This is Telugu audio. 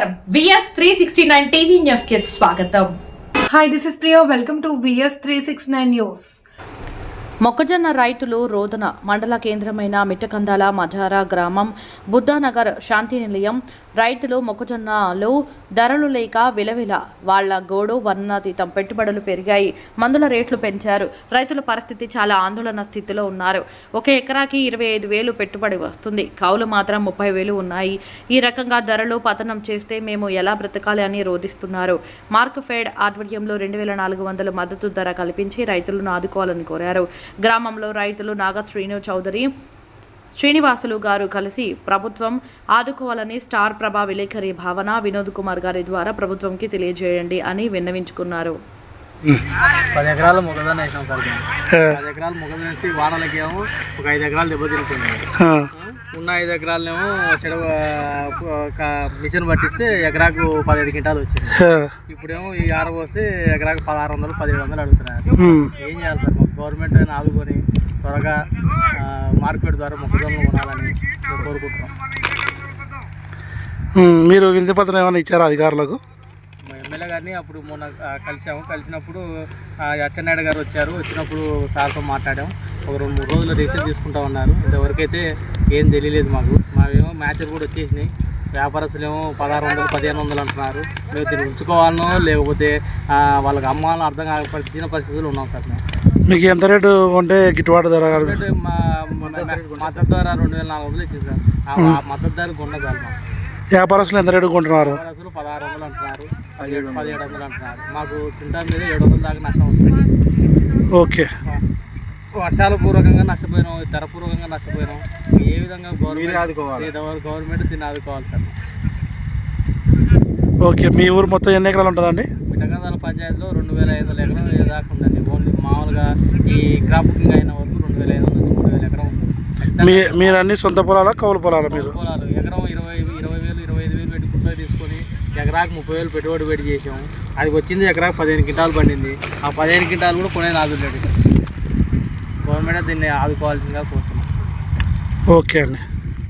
నమస్కారం VS three sixty nine TV news కి స్వాగతం Hi, this is Priya. Welcome to VS 369 News. మొక్కజొన్న రైతులు రోదన మండల కేంద్రమైన మిట్టకందాల మజారా గ్రామం బుద్ధానగర్ శాంతి నిలయం. రైతులు మొక్కజొన్నలు ధరలు లేక విలవిల. వాళ్ళ గోడు వర్ణాతీతం పెట్టుబడులు పెరిగాయి. మందుల రేట్లు పెంచారు. రైతుల పరిస్థితి చాలా ఆందోళన స్థితిలో ఉన్నారు. ఒక ఎకరాకి ఇరవై ఐదు వేలు పెట్టుబడి వస్తుంది. కౌలు మాత్రం ముప్పై వేలు ఉన్నాయి. ఈ రకంగా ధరలు పతనం చేస్తే మేము ఎలా బ్రతకాలి అని రోధిస్తున్నారు. మార్క్ ఫెడ్ ఆధ్వర్యంలో రెండు వేల నాలుగు వందల మద్దతు ధర కల్పించి రైతులను ఆదుకోవాలని కోరారు. గ్రామంలో రైతులు నాగ శ్రీను చౌదరి శ్రీనివాసులు గారు కలిసి ప్రభుత్వం ఆదుకోవాలని స్టార్ ప్రభా విలేకరి భావన వినోద్ కుమార్ గారి ద్వారా ప్రభుత్వంకి తెలియజేయండి అని విన్నవించుకున్నారు. పది ఎకరాలు మొక్కజొన్న వేసాం సార్. పది ఎకరాలు మొక్కజొన్న వేసి వానలకి ఏమో ఒక ఐదు ఎకరాలు ఉన్న ఐదు ఎకరాలనేమో చెడు ఒక మిషన్ పట్టిస్తే ఎకరాకు పదిహేను క్వింటాలు వచ్చింది. ఇప్పుడేమో ఈ ఆర పోసి ఎకరాకు పదహారు వందలు పదిహేడు వందలు అడుగుతున్నారు. ఏం చేయాలి సార్? గవర్నమెంట్ అయినా ఆదుకొని త్వరగా మార్కెట్ ద్వారా మొక్కజొన్నలు కొనాలని కోరుకుంటున్నాం. మీరు వినతి పత్రం ఏమైనా ఇచ్చారా అధికారులకు? మా ఎమ్మెల్యే గారిని అప్పుడు మొన్న కలిసాము. కలిసినప్పుడు అచ్చెన్నాయుడు గారు వచ్చారు. వచ్చినప్పుడు సార్తో మాట్లాడాము ఒక రెండు మూడు రోజులు రిజిస్టర్ తీసుకుంటా ఉన్నారు. ఇంతవరకైతే ఏం తెలియలేదు మాకు. మావేమో మ్యాచ్లు కూడా వచ్చేసినాయి. వ్యాపారస్తులు ఏమో పదహారు వందలు పదిహేను వందలు అంటున్నారు. మేము దీన్ని ఉంచుకోవాలనో లేకపోతే వాళ్ళకి అమ్మాలని అర్థం కాక తిన పరిస్థితులు ఉన్నాం సార్ మేము. మీకు ఎంత రేటు ఉంటే గిట్టుబాటు ధర మద్దతు ధర రెండు వేల నాలుగు వందలు ఇచ్చింది సార్. మద్దతు వాళ్ళు మాకు. వ్యాపారస్తులు ఎంత రేటు కొంటున్నారు? వ్యాపారస్తులు పదహారు వందలు అంటున్నారు. పదిహేడు పదిహేడు వందలు అంటున్నారు. మాకు క్వింటాల్ మీద ఏడు వందల దాకా నష్టం వస్తుంది. ఓకే. వర్షాల పూర్వకంగా నష్టపోయినాం ధర పూర్వకంగా నష్టపోయినాం. ఏ విధంగా గవర్నమెంట్ గవర్నమెంట్ దీన్ని ఆదుకోవాలి సార్. ఓకే మీ ఊరు మొత్తం ఎన్ని ఎకరాలు ఉంటుందండి? మిఠగందాల పంచాయతీలో రెండు వేల ఐదు వందల ఎకరం ఏ దాకా ఉందండి. ఓన్లీ మామూలుగా ఈ క్రాప్ బుకింగ్ అయిన వరకు రెండు వేల ఐదు వందల నుంచి మూడు వేల ఎకరం ఉంది. మీ మీరు అన్ని సొంత పొలాలా కౌలు పొలాలా మీరు? పొలాలు. ఎకరం ఇరవై ఇరవై వేలు ఇరవై ఐదు వేలు పెట్టి గుంటలు తీసుకొని ఎకరాకు ముప్పై వేలు పెట్టుబడి పెట్టి చేసాము అది వచ్చింది ఎకరాకు పదిహేను క్వింటాలు పండింది. ఆ పదిహేను క్వింటాలు కూడా కొనే ఆదులేడు గవర్నమెంట్ దీన్ని ఆదుకోవాల్సిందిగా కోరుతున్నాం. ఓకే అండి.